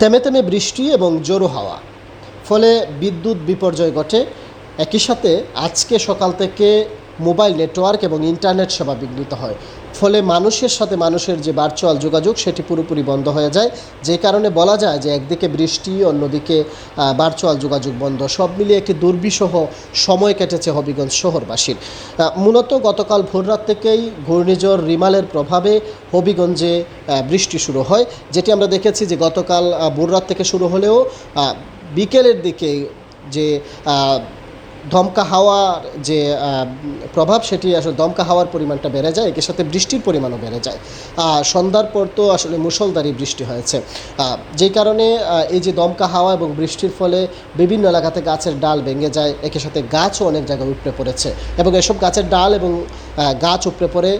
তেমে তেমে বৃষ্টি এবং জোরো হাওয়া। ফলে বিদ্যুৎ বিপর্যয় ঘটে। একই সাথে আজকে সকাল থেকে মোবাইল নেটওয়ার্ক এবং ইন্টারনেট সেবা বিঘ্নিত হয়। ফলে মানুষের সাথে মানুষের যে ভার্চুয়াল যোগাযোগ, সেটি পুরোপুরি বন্ধ হয়ে যায়। যে কারণে বলা যায় যে একদিকে বৃষ্টি, অন্যদিকে ভার্চুয়াল যোগাযোগ বন্ধ। সব মিলিয়ে একটি দুর্বিষহ সময় কেটেছে হবিগঞ্জ শহরবাসীর। মূলত গতকাল ভোররাত থেকেই ঘূর্ণিঝড় রিমালের প্রভাবে হবিগঞ্জে বৃষ্টি শুরু হয়। যেটি আমরা দেখেছি যে গতকাল ভোররাত থেকে শুরু হলেও বিকেলের দিকে যে দমকা হাওয়ার যে প্রভাব সেটি আসলে দমকা হাওয়ার পরিমাণটা বেড়ে যায় একের সাথে বৃষ্টির পরিমাণও বেড়ে যায়। সন্ধ্যার পর তো আসলে মুষলধারি বৃষ্টি হয়েছে। যেই কারণে এই যে দমকা হাওয়া এবং বৃষ্টির ফলে বিভিন্ন এলাকাতে গাছের ডাল ভেঙে যায়, একই সাথে গাছও অনেক জায়গায় উপড়ে পড়েছে। এবং এসব গাছের ডাল এবং গাছ উপড়ে পড়ে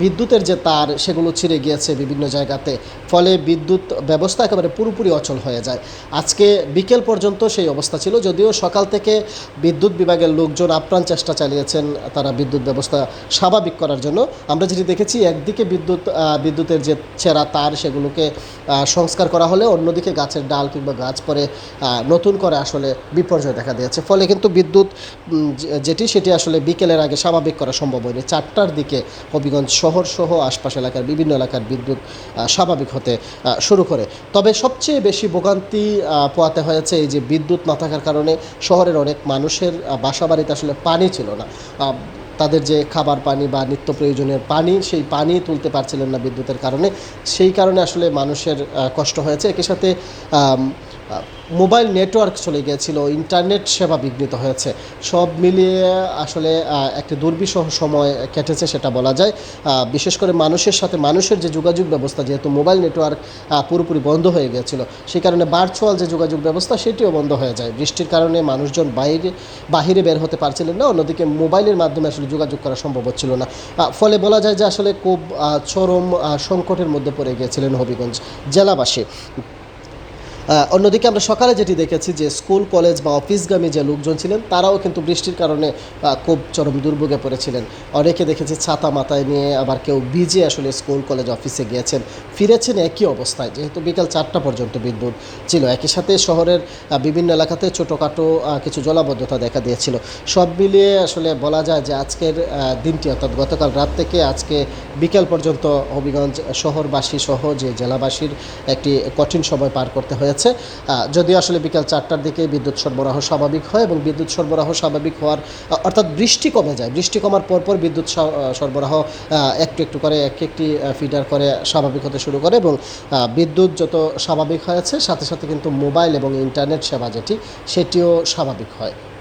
বিদ্যুতের যে তার, সেগুলো ছিঁড়ে গিয়েছে বিভিন্ন জায়গাতে। ফলে বিদ্যুৎ ব্যবস্থা একেবারে পুরোপুরি অচল হয়ে যায়। আজকে বিকেল পর্যন্ত সেই অবস্থা ছিল, যদিও সকাল থেকে বিদ্যুৎ বিভাগের লোকজন আপ্রাণ চেষ্টা চালিয়েছেন তারা বিদ্যুৎ ব্যবস্থা স্বাভাবিক করার জন্য। আমরা যেটি দেখেছি, একদিকে বিদ্যুৎ বিদ্যুতের যে ছেঁড়া তার, সেগুলোকে সংস্কার করা হলে অন্যদিকে গাছের ডাল কিংবা গাছ পরে নতুন করে আসলে বিপর্যয় দেখা দিয়েছে। ফলে কিন্তু বিদ্যুৎ যেটি, সেটি আসলে বিকেলের আগে স্বাভাবিক করা সম্ভব হয়নি। চারটার দিকে হবিগঞ্জ শহর সহ আশপাশ এলাকার বিভিন্ন এলাকার বিদ্যুৎ স্বাভাবিক হতে শুরু করে। তবে সবচেয়ে বেশি ভোগান্তি পোয়াতে হয়েছে এই যে বিদ্যুৎ না থাকার কারণে শহরের অনেক মানুষের বাসা বাড়িতে আসলে পানি ছিল না। তাদের যে খাবার পানি বা নিত্য প্রয়োজনীয় পানি, সেই পানি তুলতে পারছিলেন না বিদ্যুতের কারণে। সেই কারণে আসলে মানুষের কষ্ট হয়েছে। একই সাথে মোবাইল নেটওয়ার্ক চলে গিয়েছিল, ইন্টারনেট সেবা বিঘ্নিত হয়েছে। সব মিলিয়ে আসলে একটি দুর্বিষহ সময় কেটেছে সেটা বলা যায়। বিশেষ করে মানুষের সাথে মানুষের যে যোগাযোগ ব্যবস্থা, যেহেতু মোবাইল নেটওয়ার্ক পুরোপুরি বন্ধ হয়ে গিয়েছিল সেই কারণে ভার্চুয়াল যে যোগাযোগ ব্যবস্থা, সেটিও বন্ধ হয়ে যায়। বৃষ্টির কারণে মানুষজন বাইরে, বাহিরে বের হতে পারছিলেন না, অন্যদিকে মোবাইলের মাধ্যমে আসলে যোগাযোগ করা সম্ভব হচ্ছিল না। ফলে বলা যায় যে আসলে খুব চরম সংকটের মধ্যে পড়ে গিয়েছিলেন হবিগঞ্জ জেলাবাসী। অন্যদিকে আমরা সকালে যেটি দেখেছি যে স্কুল, কলেজ বা অফিসগামী যে লোকজন ছিলেন, তারাও কিন্তু বৃষ্টির কারণে খুব চরম দুর্ভোগে পড়েছিলেন। অনেকে দেখেছি ছাতা মাথায় নিয়ে আবার কেউ ভিজে আসলে স্কুল, কলেজ, অফিসে গিয়েছেন। ফিরেছেন একই অবস্থায়, যেহেতু বিকাল চারটা পর্যন্ত বিদ্যুৎ ছিল। একই সাথে শহরের বিভিন্ন এলাকাতে ছোটোখাটো কিছু জলাবদ্ধতা দেখা দিয়েছিল। সব মিলিয়ে আসলে বলা যায় যে আজকের দিনটি, অর্থাৎ গতকাল রাত থেকে আজকে বিকেল পর্যন্ত হবিগঞ্জ শহরবাসী সহ যে জেলাবাসীর একটি কঠিন সময় পার করতে হয়েছে আহ, যদিও আসলে বিকাল চারটার দিকে বিদ্যুৎ সরবরাহ স্বাভাবিক হয় এবং বিদ্যুৎ সরবরাহ স্বাভাবিক হওয়ার অর্থাৎ বৃষ্টি কমে যায়। বৃষ্টি কমার পরপর বিদ্যুৎ সরবরাহ একটু একটু করে এক একটি ফিডার করে স্বাভাবিক হতে শুরু করে এবং বিদ্যুৎ যত স্বাভাবিক হয়েছে সাথে সাথে কিন্তু মোবাইল এবং ইন্টারনেট সেবা যেটি সেটিও স্বাভাবিক হয়।